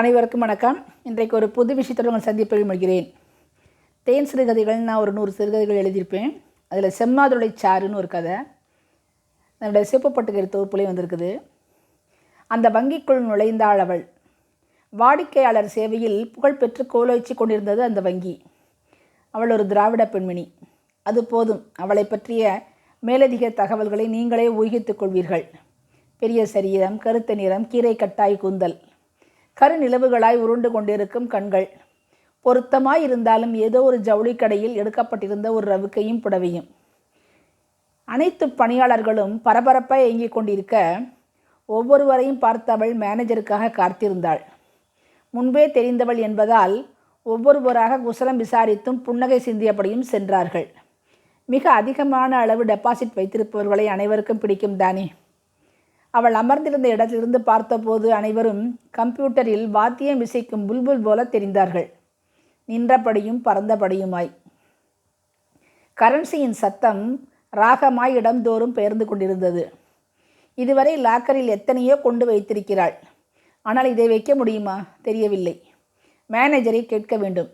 அனைவருக்கும் வணக்கம். இன்றைக்கு ஒரு புது விஷயத்தோடு உங்கள் சந்திப்பில் முடிகிறேன் தேன் சிறுகதைகள் நான் ஒரு நூறு சிறுகதைகள் எழுதியிருப்பேன். அதில் செம்மாதுளை சாருன்னு ஒரு கதை. என்னுடைய சிவப்பட்டுக்கறி தொகுப்புலேயும் வந்திருக்குது. அந்த வங்கிக்குள் நுழைந்தாள் அவள். வாடிக்கையாளர் சேவையில் புகழ்பெற்று கோலோய்ச்சி கொண்டிருந்தது அந்த வங்கி. அவள் ஒரு திராவிட பெண்மணி. அது போதும். அவளை பற்றிய மேலதிக தகவல்களை நீங்களே ஊகித்துக் கொள்வீர்கள். பெரிய சரீரம் கருத்த நிறம் கீரை கட்டாய் கூந்தல். கருநிலவுகளாய் உருண்டு கொண்டிருக்கும் கண்கள். பொருத்தமாய் இருந்தாலும் ஏதோ ஒரு ஜவுளி கடையில் எடுக்கப்பட்டிருந்த ஒரு ரவுக்கையும் புடவையும். அனைத்து பணியாளர்களும் பரபரப்பாக இயங்கிக் கொண்டிருக்க ஒவ்வொருவரையும் பார்த்தவள் மேனேஜருக்காக காத்திருந்தாள். முன்பே தெரிந்தவள் என்பதால் ஒவ்வொருவராக குசலம் விசாரித்தும் புன்னகை சிந்தியபடியும் சென்றார்கள். மிக அதிகமான அளவு டெபாசிட் வைத்திருப்பவர்களை அனைவருக்கும் பிடிக்கும் தானே. அவள் அமர்ந்திருந்த இடத்திலிருந்து பார்த்தபோது அனைவரும் கம்ப்யூட்டரில் வாத்தியம் இசைக்கும் புல்புல் போல தெரிந்தார்கள். நின்றபடியும் பறந்தபடியுமாய். கரன்சியின் சத்தம் ராகமாய் இடம்தோறும் பெயர்ந்து கொண்டிருந்தது. இதுவரை லாக்கரில் எத்தனையோ கொண்டு வைத்திருக்கிறாள். ஆனால் இதை வைக்க முடியுமா? தெரியவில்லை. மேனேஜரை கேட்க வேண்டும்.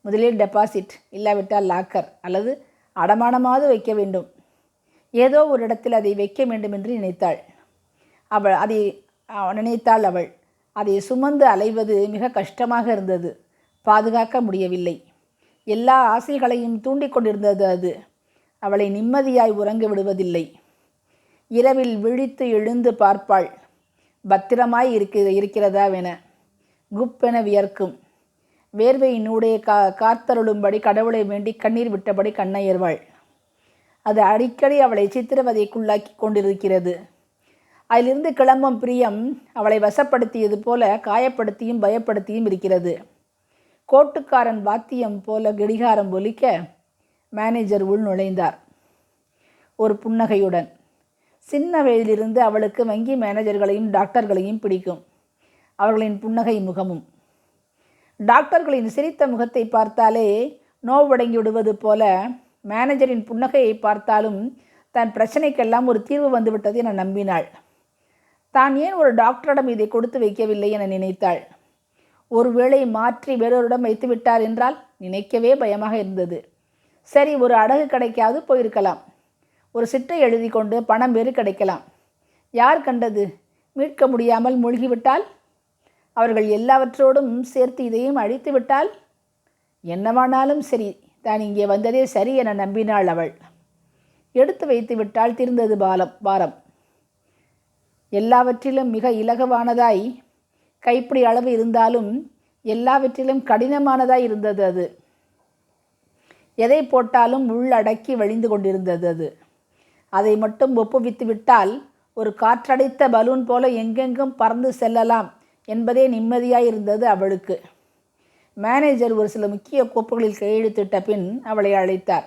முதலில் டெபாசிட் இல்லாவிட்டால் லாக்கர் அல்லது அடமானமாவது வைக்க வேண்டும். ஏதோ ஒரு இடத்தில் அதை வைக்க வேண்டும் என்று நினைத்தாள். அவள் அதை நினைத்தாள் அவள். அதை சுமந்து அலைவது மிக கஷ்டமாக இருந்தது. பாதுகாக்க முடியவில்லை. எல்லா ஆசைகளையும் தூண்டிக் கொண்டிருந்தது அது. அவளை நிம்மதியாய் உறங்க விடுவதில்லை. இரவில் விழித்து எழுந்து பார்ப்பாள். பத்திரமாய் இருக்க இருக்கிறதாவென குப்பென வியர்க்கும். வேர்வை நூடே கா காத்தருளும்படி கடவுளை வேண்டி கண்ணீர் விட்டபடி கண்ணையர்வாள். அது அடிக்கடி அவளை சித்திரவதைக்குள்ளாக்கி கொண்டிருக்கிறது. அதிலிருந்து கிளம்பும் பிரியம் அவளை வசப்படுத்தியது போல காயப்படுத்தியும் பயப்படுத்தியும் இருக்கிறது. கோட்டுக்காரன் வாத்தியம் போல கடிகாரம் ஒலிக்க மேனேஜர் உள் நுழைந்தார். ஒரு புன்னகையுடன். சின்ன வயதிலிருந்து அவளுக்கு வங்கி மேனேஜர்களையும் டாக்டர்களையும் பிடிக்கும். அவர்களின் புன்னகை முகமும். டாக்டர்களின் சிரித்த முகத்தை பார்த்தாலே நோவடங்கி விடுவது போல மேனேஜரின் புன்னகையை பார்த்தாலும் தன் பிரச்சனைக்கெல்லாம் ஒரு தீர்வு வந்துவிட்டது என நம்பினாள். தான் ஏன் ஒரு டாக்டரிடம் இதை கொடுத்து வைக்கவில்லை என நினைத்தாள்? ஒருவேளை மாற்றி வேறொருடம் வைத்து விட்டார் என்றால் நினைக்கவே பயமாக இருந்தது. சரி ஒரு அடகு கிடைக்காது போயிருக்கலாம். ஒரு சிட்டை எழுதி கொண்டு பணம் வேறு கிடைக்கலாம். யார் கண்டது? மீட்க முடியாமல் மூழ்கிவிட்டால் அவர்கள் எல்லாவற்றோடும் சேர்த்து இதையும் அழித்து விட்டால் என்னவானாலும் சரி தான் இங்கே வந்ததே சரி என நம்பினாள் அவள். எடுத்து வைத்து விட்டால் திருந்தது பாலம் பாரம். எல்லாவற்றிலும் மிக இலகுவானதாய் கைப்பிடி அளவு இருந்தாலும் எல்லாவற்றிலும் கடினமானதாய் இருந்தது அது. எதை போட்டாலும் உள்ளடக்கி வழிந்து கொண்டிருந்தது அது. அதை மட்டும் ஒப்புவித்து விட்டால் ஒரு காற்றடைத்த பலூன் போல எங்கெங்கும் பறந்து செல்லலாம் என்பதே நிம்மதியாக இருந்தது அவளுக்கு. மேனேஜர் ஒரு சில முக்கிய கோப்புகளில் கையெழுத்திட்ட பின் அவளை அழைத்தார்.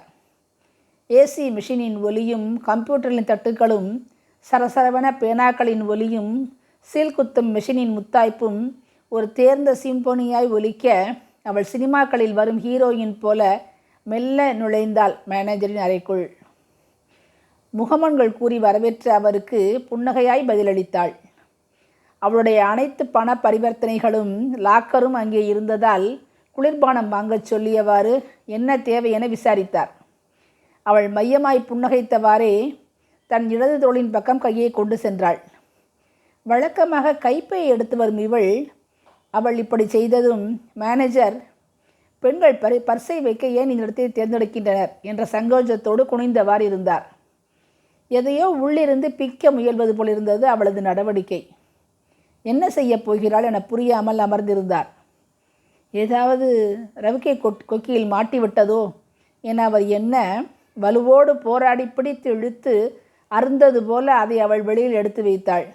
ஏசி மிஷினின் ஒலியும் கம்ப்யூட்டரின் தட்டுக்களும் சரசரவன பேனாக்களின் ஒலியும் சீல் குத்தும் மெஷினின் முத்தாய்ப்பும் ஒரு தேர்ந்த சிம்போனியாய் ஒலிக்க அவள் சினிமாக்களில் வரும் ஹீரோயின் போல மெல்ல நுழைந்தாள் மேனேஜரின் அறைக்குள். முகமன்கள் கூறி வரவேற்ற அவருக்கு புன்னகையாய் பதிலளித்தாள். அவளுடைய அனைத்து பண பரிவர்த்தனைகளும் லாக்கரும் அங்கே இருந்ததால் குளிர்பானம் வாங்கச் சொல்லியவாறு என்ன தேவை என விசாரித்தார். அவள் மையமாய் புன்னகைத்தவாறே தன் இடது தோளின் பக்கம் கையை கொண்டு சென்றாள். வழக்கமாக கைப்பையை எடுத்து வரும் இவள் அவள் இப்படி செய்ததும் மேனேஜர் பெண்கள் பரி பர்ஸை வைக்க ஏன் இந்த இடத்தை தேர்ந்தெடுக்கின்றனர்? என்ற சங்கோஜத்தோடு குனிந்தவாறு இருந்தார். எதையோ உள்ளிருந்து பிக்க முயல்வது போல் இருந்தது அவளது நடவடிக்கை. என்ன செய்யப் போகிறாள் என புரியாமல் அமர்ந்திருந்தார். ஏதாவது ரவிக்கை கொட் கொக்கியில் மாட்டிவிட்டதோ? என அவர் என்ன வலுவோடு போராடி பிடித்து இழுத்து அருந்தது போல அதை அவள் வெளியில் எடுத்து வைத்தாள்.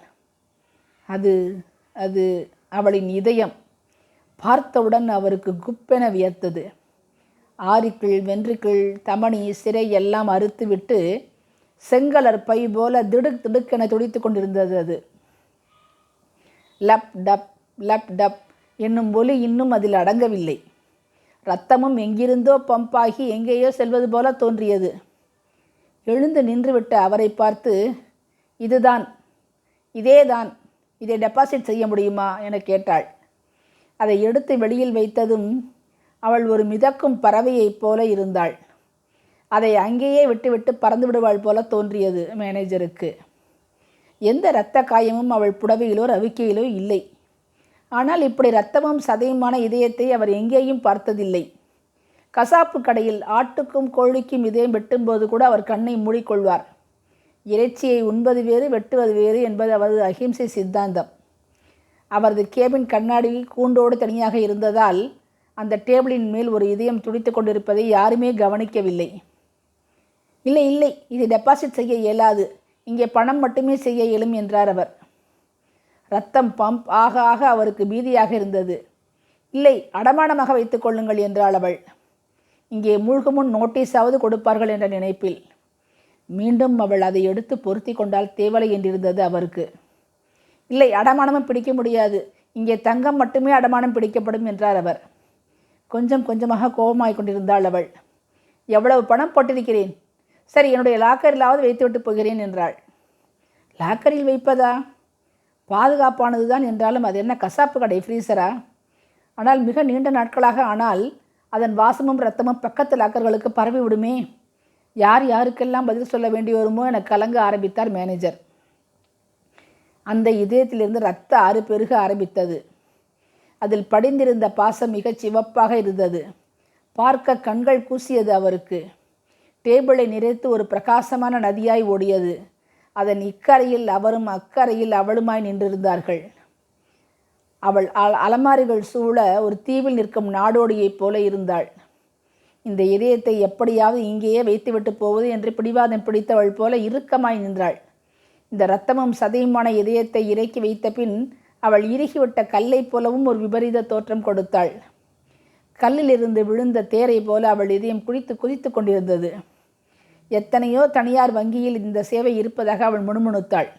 அது அது அவளின் இதயம். பார்த்தவுடன் அவருக்கு குப்பென வியர்த்தது ஆரிக்கிள் வென்றிக்கிள் தமணி சிறை எல்லாம் அறுத்துவிட்டு செங்கலர் பை போல திடுக் திடுக்கென துடித்து கொண்டிருந்தது அது. லப் டப் லப் டப் என்னும் ஒலி இன்னும் அதில் அடங்கவில்லை. ரத்தமும் எங்கிருந்தோ பம்பாகி எங்கேயோ செல்வது போல தோன்றியது. எழுந்து நின்றுவிட்ட அவரை பார்த்து இதுதான் இதேதான் இதை டெபாசிட் செய்ய முடியுமா? என கேட்டாள். அதை எடுத்து வெளியில் வைத்ததும் அவள் ஒரு மிதக்கும் பறவையைப் போல இருந்தாள். அதை அங்கேயே விட்டுவிட்டு பறந்து விடுவாள் போல தோன்றியது மேனேஜருக்கு எந்த இரத்த காயமும் அவள் புடவையிலோ ரவிக்கையிலோ இல்லை. ஆனால் இப்படி இரத்தமும் சதையுமான இதயத்தை அவர் எங்கேயும் பார்த்ததில்லை. கசாப்பு கடையில் ஆட்டுக்கும் கோழிக்கும் இதயம் வெட்டும்போது கூட அவர் கண்ணை மூடிக்கொள்வார். இறைச்சியை உண்பது வேறு வெட்டுவது வேறு என்பது அவரது அகிம்சை சித்தாந்தம். அவரது கேபின் கண்ணாடி கூண்டோடு தனியாக இருந்ததால் அந்த டேபிளின் மேல் ஒரு இதயம் துடித்து கொண்டிருப்பதை யாருமே கவனிக்கவில்லை. இல்லை இல்லை இது டெபாசிட் செய்ய இயலாது. இங்கே பணம் மட்டுமே செய்ய இயலும் என்றார் அவர். ரத்தம் பம்ப் ஆக ஆக அவருக்கு பீதியாக இருந்தது. இல்லை அடமானமாக வைத்துக் கொள்ளுங்கள் என்றாள் அவள். இங்கே மூழ்கும் முன் நோட்டீஸாவது கொடுப்பார்கள் என்ற நினைப்பில் மீண்டும் அவள் அதை எடுத்து பொருத்தி கொண்டால் தேவலை என்றிருந்தது அவருக்கு. இல்லை அடமானமும் பிடிக்க முடியாது. இங்கே தங்கம் மட்டுமே அடமானம் பிடிக்கப்படும் என்றார் அவர். கொஞ்சம் கொஞ்சமாக கோபமாய் கொண்டிருந்தாள் அவள். எவ்வளவு பணம் போட்டிருக்கிறேன்? சரி என்னுடைய லாக்கரிலாவது வைத்துவிட்டு போகிறேன் என்றாள். லாக்கரில் வைப்பதா? பாதுகாப்பானது தான் என்றாலும் அது என்ன கசாப்பு கடை ஃப்ரீசரா ஆனால் மிக நீண்ட நாட்களாக ஆனால் அதன் வாசமும் ரத்தமும் பக்கத்து லாக்கர்களுக்கு பரவி விடுமே யார் யாருக்கெல்லாம் பதில் சொல்ல வேண்டி வருமோ என கலங்க ஆரம்பித்தார் மேனேஜர். அந்த இதயத்திலிருந்து ரத்த ஆறு பெருக ஆரம்பித்தது. அதில் படிந்திருந்த பாசம் மிகச் சிவப்பாக இருந்தது. பார்க்க கண்கள் கூசியது அவருக்கு. டேபிளை நிறைத்து ஒரு பிரகாசமான நதியாய் ஓடியது. அதன் இக்கரையில் அவரும் அக்கரையில் அவளுமாய் நின்றிருந்தார்கள். அவள் அலமாரிகள் சூழ ஒரு தீவில் நிற்கும் நாடோடியைப் போல இருந்தாள். இந்த இதயத்தை எப்படியாவது இங்கேயே வைத்துவிட்டு போவது என்று பிடிவாதம் பிடித்தவள் போல இறுக்கமாய் நின்றாள். இந்த இரத்தமும் சதையுமான இதயத்தை இறக்கி வைத்த பின் அவள் இறுகிவிட்ட கல்லை போலவும் ஒரு விபரீத தோற்றம் கொடுத்தாள். கல்லிலிருந்து விழுந்த தேரை போல அவள் இதயம் குடித்து குதித்து கொண்டிருந்தது. எத்தனையோ தனியார் வங்கியில் இந்த சேவை இருப்பதாக அவள் முணுமுணுத்தாள்.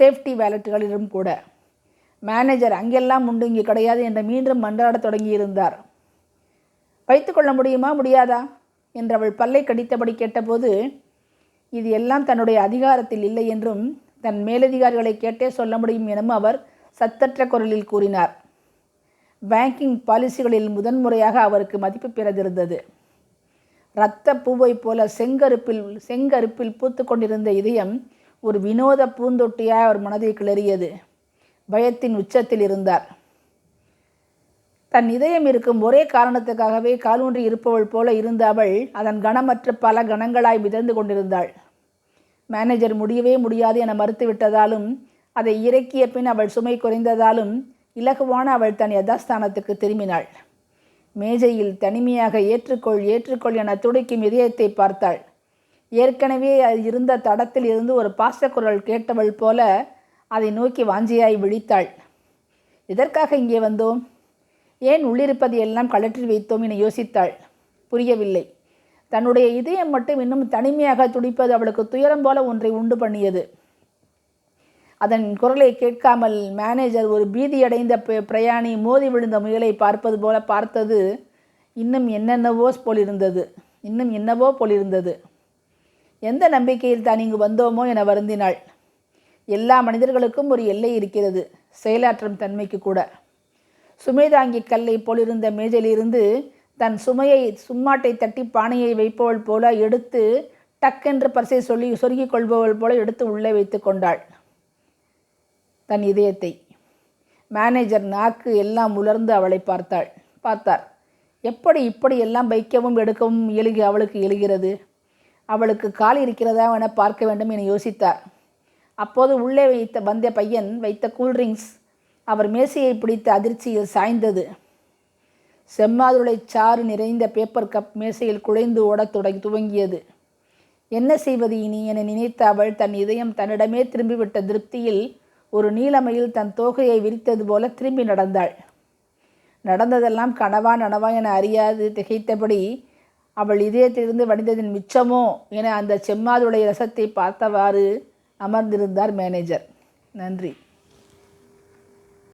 சேஃப்டி வேலட்டுகளிலும் கூட. மேனேஜர் அங்கெல்லாம் உண்டு இங்கே கிடையாது என்று மீண்டும் மன்றாடத் தொடங்கியிருந்தார். வைத்துக்கொள்ள முடியுமா முடியாதா? என்று அவள் பல்லை கடித்தபடி கேட்டபோது இது எல்லாம் தன்னுடைய அதிகாரத்தில் இல்லை என்றும் தன் மேலதிகாரிகளை கேட்டே சொல்ல முடியும் எனவும் அவர் சத்தற்ற குரலில் கூறினார். பேங்கிங் பாலிசிகளில் முதன்முறையாக அவருக்கு மதிப்பு பிறந்திருந்தது. இரத்த பூவை போல செங்கருப்பில் செங்கருப்பில் பூத்து கொண்டிருந்த இதயம் ஒரு வினோத பூந்தொட்டியாக அவர் மனதை கிளறியது. பயத்தின் உச்சத்தில் இருந்தார். தன் இதயம் இருக்கும் ஒரே காரணத்துக்காகவே காலூன்றி இருப்பவள் போல இருந்த அவள் அதன் கணமற்ற பல கணங்களாய் மிதந்து கொண்டிருந்தாள். மேனேஜர் முடியவே முடியாது என மறுத்துவிட்டதாலும் அதை இறக்கிய பின் அவள் சுமை குறைந்ததாலும் இலகுவான அவள் தன் யதாஸ்தானத்துக்கு திரும்பினாள். மேஜையில் தனிமையாக ஏற்றுக்கொள் ஏற்றுக்கொள் என துடிக்கும் இதயத்தை பார்த்தாள். ஏற்கனவே இருந்த தடத்தில் இருந்து ஒரு பாசக்குரல் கேட்டவள் போல அதை நோக்கி வாஞ்சியாய் விழித்தாள். எதற்காக இங்கே வந்தோம்? ஏன் உள்ளிருப்பதை எல்லாம் கழற்றி வைத்தோம்? என யோசித்தாள். புரியவில்லை. தன்னுடைய இதயம் மட்டும் இன்னும் தனிமையாக துடிப்பது அவளுக்கு துயரம் போல ஒன்றை உண்டு பண்ணியது. அதன் குரலை கேட்காமல் மேனேஜர் ஒரு பீதியடைந்த பிரயாணி மோதி விழுந்த முயலை பார்ப்பது போல பார்த்தது இன்னும் என்னென்னவோ போலிருந்தது. இன்னும் என்னவோ போலிருந்தது. எந்த நம்பிக்கையில் தான் இங்கு வந்தோமோ? என வருந்தினாள். எல்லா மனிதர்களுக்கும் ஒரு எல்லை இருக்கிறது செயலாற்றும் தன்மைக்கு கூட. சுமைதாங்கி கல்லை போலிருந்த மேஜையிலிருந்து தன் சுமையை சும்மாட்டை தட்டி பானையை வைப்பவள் போல எடுத்து டக்கென்று பரிசை சொல்லி சொருகிக் கொள்பவள் போல எடுத்து உள்ளே வைத்து கொண்டாள். தன் இதயத்தை. மேனேஜர் நாக்கு எல்லாம் உலர்ந்து அவளை பார்த்தாள். பார்த்தார். எப்படி இப்படி எல்லாம் வைக்கவும் எடுக்கவும் எழுகி அவளுக்கு எழுகிறது அவளுக்கு கால் இருக்கிறதா என பார்க்க வேண்டும் என யோசித்தார். அப்போது உள்ளே வைத்த வந்த பையன் வைத்த கூல்ட்ரிங்க்ஸ் அவர் மேசையை பிடித்த அதிர்ச்சியில் சாய்ந்தது. செம்மாதுளை சாறு நிறைந்த பேப்பர் கப் மேசையில் குழைந்து ஓடத் தொடங்கி துவங்கியது. என்ன செய்வது இனி? என நினைத்த அவள் தன் இதயம் தன்னிடமே திரும்பிவிட்ட திருப்தியில் ஒரு நீலமையில் தன் தோகையை விரித்தது போல திரும்பி நடந்தாள். நடந்ததெல்லாம் கனவா நனவா என அறியாது திகைத்தபடி அவள் இதயத்திலிருந்து வடிந்ததின் மிச்சமோ? என அந்த செம்மாதுடைய ரசத்தை பார்த்தவாறு அமர்ந்திருந்தார் மேனேஜர் நன்றி.